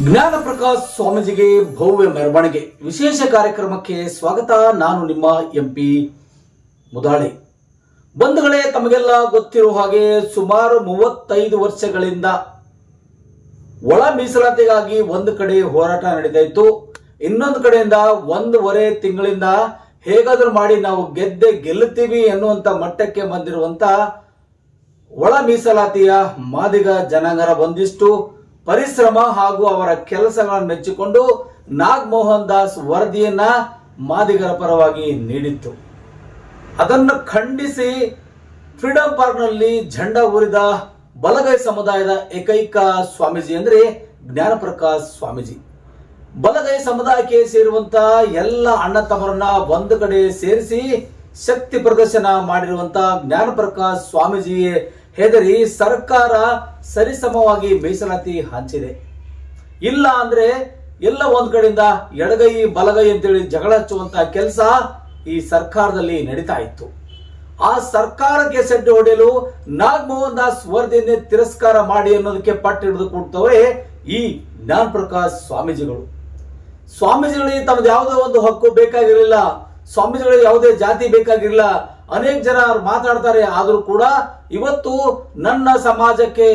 ಜ್ಞಾನ ಪ್ರಕಾಶ್ ಸ್ವಾಮೀಜಿಗೆ ಭವ್ಯ ಮೆರವಣಿಗೆ. ವಿಶೇಷ ಕಾರ್ಯಕ್ರಮಕ್ಕೆ ಸ್ವಾಗತ. ನಾನು ನಿಮ್ಮ ಎಂಪಿ ಮುದಾಳೆ. ಬಂಧುಗಳೇ, ತಮಗೆಲ್ಲ ಗೊತ್ತಿರುವ ಹಾಗೆ ಸುಮಾರು ಮೂವತ್ತೈದು ವರ್ಷಗಳಿಂದ ಒಳ ಮೀಸಲಾತಿಗಾಗಿ ಒಂದು ಕಡೆ ಹೋರಾಟ ನಡೀತಾ ಇತ್ತು. ಇನ್ನೊಂದು ಕಡೆಯಿಂದ ಒಂದೂವರೆ ತಿಂಗಳಿಂದ ಹೇಗಾದ್ರೂ ಮಾಡಿ ನಾವು ಗೆದ್ದೆ ಗೆಲ್ಲುತ್ತೀವಿ ಎನ್ನುವಂತ ಮಟ್ಟಕ್ಕೆ ಬಂದಿರುವಂತ ಒಳ ಮೀಸಲಾತಿಯ ಮಾದಿಗ ಜನಾಂಗರ ಒಂದಿಷ್ಟು. ಪರಿಶ್ರಮ ಹಾಗೂ ಅವರ ಕೆಲಸಗಳನ್ನು ಮೆಚ್ಚಿಕೊಂಡು ನಾಗಮೋಹನ್ ದಾಸ್ ವರದಿಯನ್ನ ಮಾದಿಗರ ಪರವಾಗಿ ನೀಡಿತ್ತು. ಅದನ್ನು ಖಂಡಿಸಿ ಫ್ರೀಡಂ ಪಾರ್ಕ್ನಲ್ಲಿ ಝಂಡಾ ಊರಿದ ಬಲಗೈ ಸಮುದಾಯದ ಏಕೈಕ ಸ್ವಾಮೀಜಿ ಅಂದ್ರೆ ಜ್ಞಾನಪ್ರಕಾಶ್ ಸ್ವಾಮೀಜಿ. ಬಲಗೈ ಸಮುದಾಯಕ್ಕೆ ಸೇರುವಂತ ಎಲ್ಲ ಅಣ್ಣ ತಮ್ಮರನ್ನ ಒಂದು ಕಡೆ ಸೇರಿಸಿ ಶಕ್ತಿ ಪ್ರದರ್ಶನ ಮಾಡಿರುವಂತ ಜ್ಞಾನಪ್ರಕಾಶ್ ಸ್ವಾಮೀಜಿ ಹೆದರಿ ಸರ್ಕಾರ ಸರಿಸಮವಾಗಿ ಮೀಸಲಾತಿ ಹಂಚಿದೆ. ಇಲ್ಲ ಅಂದ್ರೆ ಎಲ್ಲ ಒಂದ್ ಕಡೆಯಿಂದ ಎಡಗೈ ಬಲಗೈ ಅಂತೇಳಿ ಜಗಳ ಹಚ್ಚುವಂತ ಕೆಲಸ ಈ ಸರ್ಕಾರದಲ್ಲಿ ನಡೀತಾ ಇತ್ತು. ಆ ಸರ್ಕಾರಕ್ಕೆ ಸೆಡ್ಡು ಹೊಡೆಯಲು ನಾಗಮೋಹನ್ ದಾಸ್ ವರದಿಯನ್ನೇ ತಿರಸ್ಕಾರ ಮಾಡಿ ಅನ್ನೋದಕ್ಕೆ ಪಟ್ಟು ಹಿಡಿದು ಕೊಡ್ತವ್ರೆ ಈ ಜ್ಞಾನ ಪ್ರಕಾಶ್ ಸ್ವಾಮೀಜಿಗಳು. ಸ್ವಾಮೀಜಿಗಳಿಗೆ ತಮ್ದು ಯಾವುದೋ ಒಂದು ಹಕ್ಕು ಬೇಕಾಗಿರಲಿಲ್ಲ. ಸ್ವಾಮೀಜಿಗಳಿಗೆ ಯಾವುದೇ ಜಾತಿ ಬೇಕಾಗಿರಲಿಲ್ಲ. ಅನೇಕ ಜನ ಅವ್ರು ಮಾತಾಡ್ತಾರೆ, ಆದರೂ ಕೂಡ ಇವತ್ತು ನನ್ನ ಸಮಾಜಕ್ಕೆ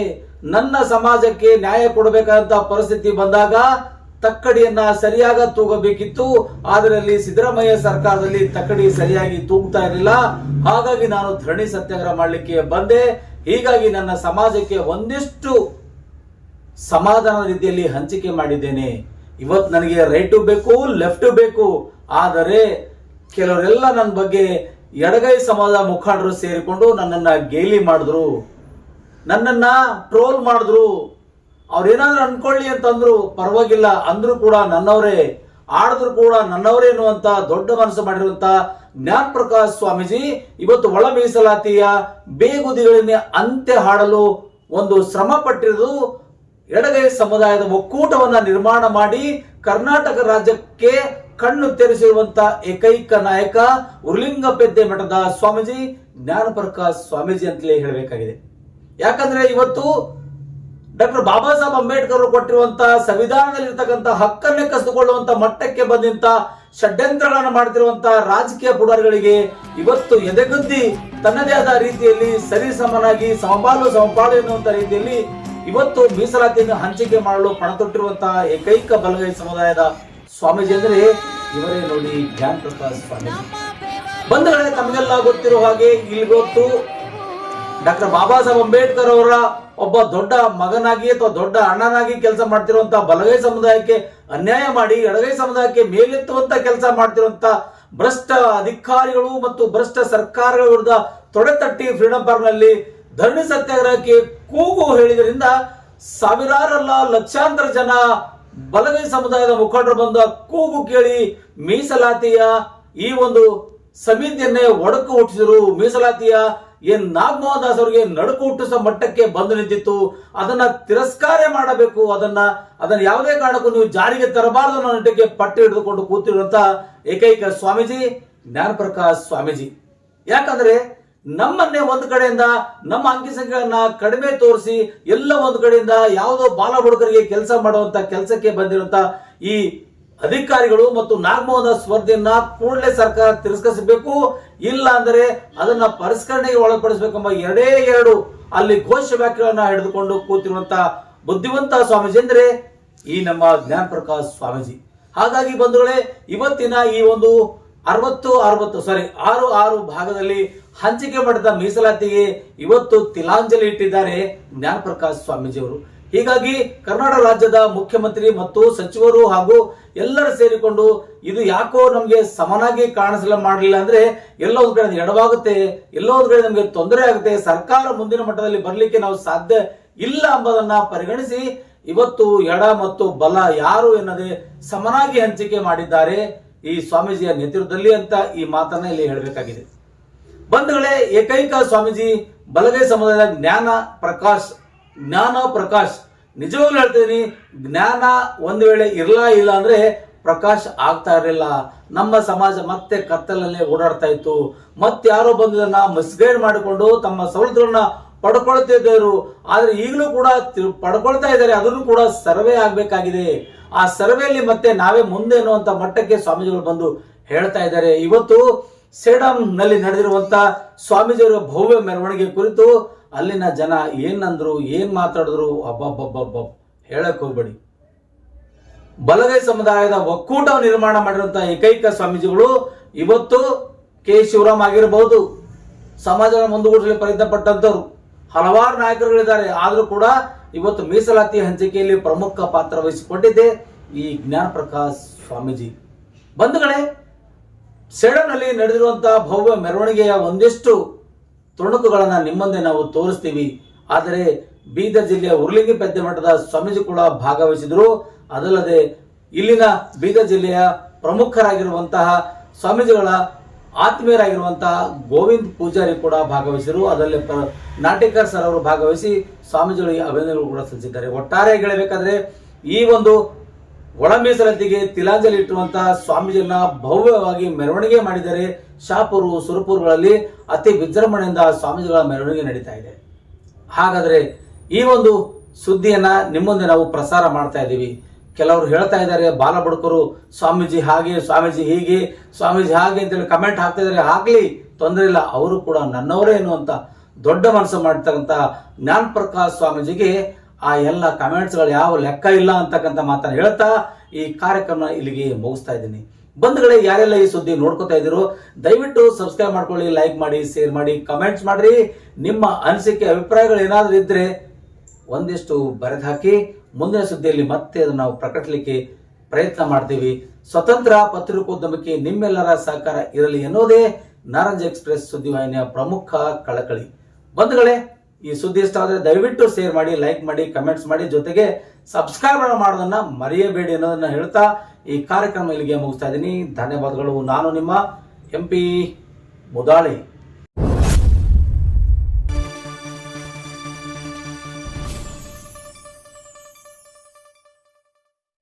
ನನ್ನ ಸಮಾಜಕ್ಕೆ ನ್ಯಾಯ ಕೊಡಬೇಕಾದಂತ ಪರಿಸ್ಥಿತಿ ಬಂದಾಗ ತಕ್ಕಡಿಯನ್ನ ಸರಿಯಾಗ ತೂಗಬೇಕಿತ್ತು. ಅದರಲ್ಲಿ ಸಿದ್ದರಾಮಯ್ಯ ಸರ್ಕಾರದಲ್ಲಿ ತಕ್ಕಡಿ ಸರಿಯಾಗಿ ತೂಗ್ತಾ ಇರಲಿಲ್ಲ. ಹಾಗಾಗಿ ನಾನು ಧರಣಿ ಸತ್ಯಾಗ್ರಹ ಮಾಡಲಿಕ್ಕೆ ಬಂದೆ. ಹೀಗಾಗಿ ನನ್ನ ಸಮಾಜಕ್ಕೆ ಒಂದಿಷ್ಟು ಸಮಾಧಾನ ರೀತಿಯಲ್ಲಿ ಹಂಚಿಕೆ ಮಾಡಿದ್ದೇನೆ. ಇವತ್ತು ನನಗೆ ರೈಟು ಬೇಕು, ಲೆಫ್ಟು ಬೇಕು. ಆದರೆ ಕೆಲವರೆಲ್ಲ ನನ್ನ ಬಗ್ಗೆ ಎಡಗೈ ಸಮಾಜದ ಮುಖಂಡರು ಸೇರಿಕೊಂಡು ನನ್ನನ್ನ ಗೇಲಿ ಮಾಡಿದ್ರು, ನನ್ನನ್ನ ಟ್ರೋಲ್ ಮಾಡಿದ್ರು. ಅವ್ರೇನಾದ್ರೂ ಅನ್ಕೊಳ್ಳಿ ಅಂತಂದ್ರು, ಪರವಾಗಿಲ್ಲ. ಅಂದ್ರೂ ಕೂಡ ನನ್ನವರೇ, ಆಡಿದ್ರು ಕೂಡ ನನ್ನವರೇ ಎನ್ನುವಂತ ದೊಡ್ಡ ಮನಸ್ಸು ಮಾಡಿರುವಂತ ಜ್ಞಾನ ಪ್ರಕಾಶ್ ಸ್ವಾಮೀಜಿ, ಇವತ್ತು ಒಳ ಮೀಸಲಾತಿಯ ಬೇಗುದಿಗಳನ್ನೇ ಅಂತ್ಯ ಹಾಡಲು ಒಂದು ಶ್ರಮ ಪಟ್ಟಿರುವುದು ಎಡಗೈ ಸಮುದಾಯದ ಒಕ್ಕೂಟವನ್ನ ನಿರ್ಮಾಣ ಮಾಡಿ ಕರ್ನಾಟಕ ರಾಜ್ಯಕ್ಕೆ ಕಣ್ಣು ತೆರೆಸಿರುವಂತ ಏಕೈಕ ನಾಯಕ ಉರ್ಲಿಂಗಪೆದ್ದೆ ಮಠದ ಸ್ವಾಮೀಜಿ ಜ್ಞಾನ ಪ್ರಕಾಶ್ ಸ್ವಾಮೀಜಿ ಅಂತಲೇ ಹೇಳಬೇಕಾಗಿದೆ. ಯಾಕಂದ್ರೆ ಇವತ್ತು ಡಾಕ್ಟರ್ ಬಾಬಾ ಸಾಹೇಬ್ ಅಂಬೇಡ್ಕರ್ ಕೊಟ್ಟಿರುವಂತ ಸಂವಿಧಾನದಲ್ಲಿ ಇರ್ತಕ್ಕಂಥ ಹಕ್ಕನ್ನೇ ಕಸಿದುಕೊಳ್ಳುವಂತ ಮಟ್ಟಕ್ಕೆ ಬಂದಂತ ಷಡ್ಯಂತ್ರಗಳನ್ನು ಮಾಡುತ್ತಿರುವಂತ ರಾಜಕೀಯ ಪುಡಾರಿಗಳಿಗೆ ಇವತ್ತು ಎದೆಗುದ್ದಿ ತನ್ನದೇ ಆದ ರೀತಿಯಲ್ಲಿ ಸರಿ ಸಮನಾಗಿ ಸಮಪಾಲು ಸಮಪಾಲು ಎನ್ನುವಂತ ರೀತಿಯಲ್ಲಿ ಇವತ್ತು ಮೀಸಲಾತಿಯನ್ನು ಹಂಚಿಕೆ ಮಾಡಲು ಪಣ ತೊಟ್ಟಿರುವಂತಹ ಏಕೈಕ ಬಲಗೈ ಸಮುದಾಯದ ಸ್ವಾಮೀಜಿ ಅಂದ್ರೆ ಇವರೇ ನೋಡಿ ಜ್ಞಾನ ಪ್ರಕಾಶ್ ಸ್ವಾಮಿ ಬಂಧುಗಳೇ, ತಮಗೆಲ್ಲ ಗೊತ್ತಿರೋ ಹಾಗೆ ಇಲ್ಲಿ ಗೊತ್ತು, ಡಾಕ್ಟರ್ ಬಾಬಾ ಸಾಹೇಬ್ ಅಂಬೇಡ್ಕರ್ ಅವರ ಒಬ್ಬ ದೊಡ್ಡ ಮಗನಾಗಿ ಅಥವಾ ದೊಡ್ಡ ಅಣ್ಣನಾಗಿ ಕೆಲಸ ಮಾಡ್ತಿರುವಂತ ಬಲಗೈ ಸಮುದಾಯಕ್ಕೆ ಅನ್ಯಾಯ ಮಾಡಿ, ಎಡಗೈ ಸಮುದಾಯಕ್ಕೆ ಮೇಲೆತ್ತುವಂತ ಕೆಲಸ ಮಾಡ್ತಿರುವಂತ ಭ್ರಷ್ಟ ಅಧಿಕಾರಿಗಳು ಮತ್ತು ಭ್ರಷ್ಟ ಸರ್ಕಾರಗಳ ವಿರುದ್ಧ ತೊಡೆತಟ್ಟಿ ಫ್ರೀಡಂ ಪಾರ್ಕ್ನಲ್ಲಿ ಧರಣಿ ಸತ್ಯಾಗ್ರಹಕ್ಕೆ ಕೂಗು ಹೇಳಿದ್ರಿಂದ ಸಾವಿರಾರಲ್ಲ ಲಕ್ಷಾಂತರ ಜನ ಬಲಗೈ ಸಮುದಾಯದ ಮುಖಂಡರು ಬಂದ ಕೂಗು ಕೇಳಿ ಮೀಸಲಾತಿಯ ಈ ಒಂದು ಸಮಿತಿಯನ್ನೇ ಒಡಕು ಹುಟ್ಟಿಸಿದ್ರು. ಮೀಸಲಾತಿಯ ಏನ್ ನಾಗಮೋಹನ್ ದಾಸ್ ಅವರಿಗೆ ನಡುಕು ಹುಟ್ಟಿಸುವ ಮಟ್ಟಕ್ಕೆ ಬಂದು ನಿಂತಿತ್ತು. ಅದನ್ನ ತಿರಸ್ಕಾರ ಮಾಡಬೇಕು. ಅದನ್ನ ಅದನ್ನ ಯಾವುದೇ ಕಾರಣಕ್ಕೂ ನೀವು ಜಾರಿಗೆ ತರಬಾರದು ಅನ್ನೋ ನಿಟ್ಟಿಗೆ ಪಟ್ಟು ಹಿಡಿದುಕೊಂಡು ಕೂತಿರುವಂತ ಏಕೈಕ ಸ್ವಾಮೀಜಿ, ಜ್ಞಾನಪ್ರಕಾಶ್ ಸ್ವಾಮೀಜಿ. ಯಾಕಂದ್ರೆ ನಮ್ಮನ್ನೇ ಒಂದು ಕಡೆಯಿಂದ, ನಮ್ಮ ಅಂಕಿ ಸಂಖ್ಯೆಗಳನ್ನ ಕಡಿಮೆ ತೋರಿಸಿ, ಎಲ್ಲ ಒಂದು ಕಡೆಯಿಂದ ಯಾವುದೋ ಬಾಲ ಹುಡುಗರಿಗೆ ಕೆಲಸ ಮಾಡುವಂತ ಕೆಲಸಕ್ಕೆ ಬಂದಿರುವಂತ ಈ ಅಧಿಕಾರಿಗಳು ಮತ್ತು ನಾಗಮೋಹನ ಸ್ಪರ್ಧೆಯನ್ನ ಕೂಡಲೇ ಸರ್ಕಾರ ತಿರಸ್ಕರಿಸಬೇಕು. ಇಲ್ಲ ಅಂದ್ರೆ ಅದನ್ನ ಪರಿಷ್ಕರಣೆಗೆ ಒಳಪಡಿಸಬೇಕೆಂಬ ಎರಡೇ ಎರಡು ಅಲ್ಲಿ ಘೋಷ ವ್ಯಾಖ್ಯಗಳನ್ನ ಹಿಡಿದುಕೊಂಡು ಕೂತಿರುವಂತ ಬುದ್ಧಿವಂತ ಸ್ವಾಮೀಜಿ ಅಂದ್ರೆ ಈ ನಮ್ಮ ಜ್ಞಾನ ಪ್ರಕಾಶ್ ಸ್ವಾಮೀಜಿ. ಹಾಗಾಗಿ ಬಂಧುಗಳೇ, ಇವತ್ತಿನ ಈ ಒಂದು ಅರವತ್ತು ಅರವತ್ತು ಸಾರಿ ಆರು ಆರು ಭಾಗದಲ್ಲಿ ಹಂಚಿಕೆ ಪಡೆದ ಮೀಸಲಾತಿಗೆ ಇವತ್ತು ತಿಲಾಂಜಲಿ ಇಟ್ಟಿದ್ದಾರೆ ಜ್ಞಾನಪ್ರಕಾಶ್ ಸ್ವಾಮೀಜಿಯವರು. ಹೀಗಾಗಿ ಕರ್ನಾಟಕ ರಾಜ್ಯದ ಮುಖ್ಯಮಂತ್ರಿ ಮತ್ತು ಸಚಿವರು ಹಾಗೂ ಎಲ್ಲರೂ ಸೇರಿಕೊಂಡು ಇದು ಯಾಕೋ ನಮಗೆ ಸಮನಾಗಿ ಕಾಣಿಸಲ ಮಾಡಲಿಲ್ಲ ಅಂದ್ರೆ ಎಲ್ಲೋ ಒಂದ್ ಕಡೆ ಎಡವಾಗುತ್ತೆ, ಎಲ್ಲೋ ಒಂದ್ ಕಡೆ ನಮಗೆ ತೊಂದರೆ ಆಗುತ್ತೆ, ಸರ್ಕಾರ ಮುಂದಿನ ಮಟ್ಟದಲ್ಲಿ ಬರಲಿಕ್ಕೆ ನಾವು ಸಾಧ್ಯ ಇಲ್ಲ ಎಂಬುದನ್ನ ಪರಿಗಣಿಸಿ ಇವತ್ತು ಎಡ ಮತ್ತು ಬಲ ಯಾರು ಎನ್ನದೇ ಸಮನಾಗಿ ಹಂಚಿಕೆ ಮಾಡಿದ್ದಾರೆ ಈ ಸ್ವಾಮೀಜಿಯ ನೇತೃತ್ವದಲ್ಲಿ ಅಂತ ಈ ಮಾತನ್ನ ಇಲ್ಲಿ ಹೇಳಬೇಕಾಗಿದೆ. ಬಂಧುಗಳೇ, ಏಕೈಕ ಸ್ವಾಮೀಜಿ, ಬಲಗೈ ಸಮುದಾಯದ ಜ್ಞಾನ ಪ್ರಕಾಶ್ ಜ್ಞಾನ ಪ್ರಕಾಶ್. ನಿಜವಾಗ್ಲೂ ಹೇಳ್ತೀನಿ ಜ್ಞಾನ ಒಂದು ವೇಳೆ ಇರಲ್ಲ ಇಲ್ಲ ಅಂದ್ರೆ ಪ್ರಕಾಶ್ ಆಗ್ತಾ ಇರಲಿಲ್ಲ. ನಮ್ಮ ಸಮಾಜ ಮತ್ತೆ ಕತ್ತಲಲ್ಲೇ ಓಡಾಡ್ತಾ ಇತ್ತು. ಮತ್ತೆ ಯಾರೋ ಬಂದದನ್ನ ಮಿಸ್ಗೈಡ್ ಮಾಡಿಕೊಂಡು ತಮ್ಮ ಸವಲತ್ತುಗಳನ್ನ ಪಡ್ಕೊಳ್ತಿದ್ದರು ಆದ್ರೆ ಈಗಲೂ ಕೂಡ ಪಡ್ಕೊಳ್ತಾ ಇದ್ದಾರೆ. ಅದನ್ನು ಕೂಡ ಸರ್ವೆ ಆಗಬೇಕಾಗಿದೆ. ಆ ಸರ್ವೆಯಲ್ಲಿ ಮತ್ತೆ ನಾವೇ ಮುಂದೆ ಅನ್ನುವಂತ ಮಟ್ಟಕ್ಕೆ ಸ್ವಾಮೀಜಿಗಳು ಬಂದು ಹೇಳ್ತಾ ಇದ್ದಾರೆ. ಇವತ್ತು ಸೇಡಂ ನಲ್ಲಿ ನಡೆದಿರುವಂತ ಸ್ವಾಮೀಜಿಯವರ ಭವ್ಯ ಮೆರವಣಿಗೆ ಕುರಿತು ಅಲ್ಲಿನ ಜನ ಏನಂದ್ರು ಏನ್ ಮಾತಾಡಿದ್ರು, ಅಬ್ಬಬ್ಬಬ್ಬಬ್ಬ, ಹೇಳಕ್ ಹೋಗ್ಬೇಡಿ. ಬಲಗೈ ಸಮುದಾಯದ ಒಕ್ಕೂಟ ನಿರ್ಮಾಣ ಮಾಡಿರುವಂತಹ ಏಕೈಕ ಸ್ವಾಮೀಜಿಗಳು ಇವತ್ತು ಕೆ ಶಿವರಾಮ್ ಆಗಿರಬಹುದು ಸಮಾಜದ ಮುಂದುಗೂಡಿಸಲು ಪ್ರಯತ್ನಪಟ್ಟಂತವ್ರು ಹಲವಾರು ನಾಯಕರುಗಳಿದ್ದಾರೆ, ಆದರೂ ಕೂಡ ಇವತ್ತು ಮೀಸಲಾತಿ ಹಂಚಿಕೆಯಲ್ಲಿ ಪ್ರಮುಖ ಪಾತ್ರ ವಹಿಸಿಕೊಂಡಿದ್ದೆ ಈ ಜ್ಞಾನ ಪ್ರಕಾಶ್ ಸ್ವಾಮೀಜಿ. ಬಂಧುಗಳೇ ಸೇಡಂನಲ್ಲಿ ನಡೆದಿರುವಂತಹ ಭವ್ಯ ಮೆರವಣಿಗೆಯ ಒಂದಿಷ್ಟು ತುಣುಕುಗಳನ್ನು ನಿಮ್ಮಂದೆ ನಾವು ತೋರಿಸ್ತೀವಿ. ಆದರೆ ಬೀದರ್ ಜಿಲ್ಲೆಯ ಉರ್ಲಿಂಗಿ ಪೆದ್ದೆ ಮಠದ ಸ್ವಾಮೀಜಿ ಕೂಡ ಭಾಗವಹಿಸಿದರು. ಅದಲ್ಲದೆ ಇಲ್ಲಿನ ಬೀದರ್ ಜಿಲ್ಲೆಯ ಪ್ರಮುಖರಾಗಿರುವಂತಹ ಸ್ವಾಮೀಜಿಗಳ ಆತ್ಮೀಯರಾಗಿರುವಂತಹ ಗೋವಿಂದ್ ಪೂಜಾರಿ ಕೂಡ ಭಾಗವಹಿಸಿದರು. ಅದರಲ್ಲಿ ನಾಟೇಕರ್ ಸರ್ ಅವರು ಭಾಗವಹಿಸಿ ಸ್ವಾಮೀಜಿಗಳಿಗೆ ಅಭಿನಂದನೆಗಳು ಕೂಡ ಸಲ್ಲಿಸಿದ್ದಾರೆ. ಒಟ್ಟಾರೆ ಹೇಳಬೇಕಾದ್ರೆ ಈ ಒಂದು ಒಳ ಮೀಸಲಾತಿಗೆ ತಿಲಾಂಜಲಿ ಇಟ್ಟುವಂತಹ ಸ್ವಾಮೀಜಿಯನ್ನ ಭವ್ಯವಾಗಿ ಮೆರವಣಿಗೆ ಮಾಡಿದರೆ ಶಾಪುರು, ಸುರಪುರಗಳಲ್ಲಿ ಅತಿ ವಿಜೃಂಭಣೆಯಿಂದ ಸ್ವಾಮೀಜಿಗಳ ಮೆರವಣಿಗೆ ನಡೀತಾ ಇದೆ. ಹಾಗಾದ್ರೆ ಈ ಒಂದು ಸುದ್ದಿಯನ್ನ ನಿಮ್ಮ ಮುಂದೆ ನಾವು ಪ್ರಸಾರ ಮಾಡ್ತಾ ಇದ್ದೀವಿ. ಕೆಲವರು ಹೇಳ್ತಾ ಇದ್ದಾರೆ, ಬಾಲ ಬುಡಕರು, ಸ್ವಾಮೀಜಿ ಹಾಗೆ, ಸ್ವಾಮೀಜಿ ಹೀಗೆ, ಸ್ವಾಮೀಜಿ ಹಾಗೆ ಅಂತೇಳಿ ಕಮೆಂಟ್ ಹಾಕ್ತಾ ಇದ್ದಾರೆ. ಹಾಕ್ಲಿ ತೊಂದರೆ ಇಲ್ಲ, ಅವರು ಕೂಡ ನನ್ನವರೇ ಎನ್ನುವಂತ ದೊಡ್ಡ ಮನಸ್ಸು ಮಾಡ್ತಕ್ಕಂಥ ಜ್ಞಾನ ಪ್ರಕಾಶ್ ಸ್ವಾಮೀಜಿಗೆ ಆ ಎಲ್ಲ ಕಮೆಂಟ್ಸ್ಗಳು ಯಾವ ಲೆಕ್ಕ ಇಲ್ಲ ಅಂತಕ್ಕಂಥ ಮಾತನ್ನು ಹೇಳ್ತಾ ಈ ಕಾರ್ಯಕ್ರಮ ಇಲ್ಲಿಗೆ ಮುಗಿಸ್ತಾ ಇದ್ದೀನಿ. ಬಂಧುಗಳೇ, ಯಾರೆಲ್ಲ ಈ ಸುದ್ದಿ ನೋಡ್ಕೊತಾ ಇದ್ದೀರೋ, ದಯವಿಟ್ಟು ಸಬ್ಸ್ಕ್ರೈಬ್ ಮಾಡ್ಕೊಳ್ಳಿ ಲೈಕ್ ಮಾಡಿ ಶೇರ್ ಮಾಡಿ ಕಮೆಂಟ್ಸ್ ಮಾಡ್ರಿ. ನಿಮ್ಮ ಅನಿಸಿಕೆ, ಅಭಿಪ್ರಾಯಗಳು ಏನಾದರೂ ಇದ್ರೆ ಒಂದಿಷ್ಟು ಬರೆದು ಹಾಕಿ, ಮುಂದಿನ ಸುದ್ದಿಯಲ್ಲಿ ಮತ್ತೆ ಅದನ್ನು ನಾವು ಪ್ರಕಟಲಿಕ್ಕೆ ಪ್ರಯತ್ನ ಮಾಡ್ತೀವಿ. ಸ್ವತಂತ್ರ ಪತ್ರಿಕೋದ್ಯಮಕ್ಕೆ ನಿಮ್ಮೆಲ್ಲರ ಸಹಕಾರ ಇರಲಿ ಎನ್ನುವುದೇ ನಾರಾಜ್ ಎಕ್ಸ್ಪ್ರೆಸ್ ಸುದ್ದಿವಾಹಿನಿಯ ಪ್ರಮುಖ ಕಳಕಳಿ. ಬಂಧುಗಳೇ ಈ ಸುದ್ದಿ ಇಷ್ಟ ಆದರೆ ದಯವಿಟ್ಟು ಶೇರ್ ಮಾಡಿ ಲೈಕ್ ಮಾಡಿ ಕಮೆಂಟ್ಸ್ ಮಾಡಿ. ಜೊತೆಗೆ ಸಬ್ಸ್ಕ್ರೈಬ್ ಮಾಡೋದನ್ನ ಮರೆಯಬೇಡಿ ಅನ್ನೋದನ್ನ ಹೇಳ್ತಾ ಈ ಕಾರ್ಯಕ್ರಮ ಇಲ್ಲಿಗೆ ಮುಗಿಸ್ತಾ ಇದ್ದೀನಿ. ಧನ್ಯವಾದಗಳು. ನಾನು ನಿಮ್ಮ ಎಂ ಪಿ ಮುದಾಳಿ.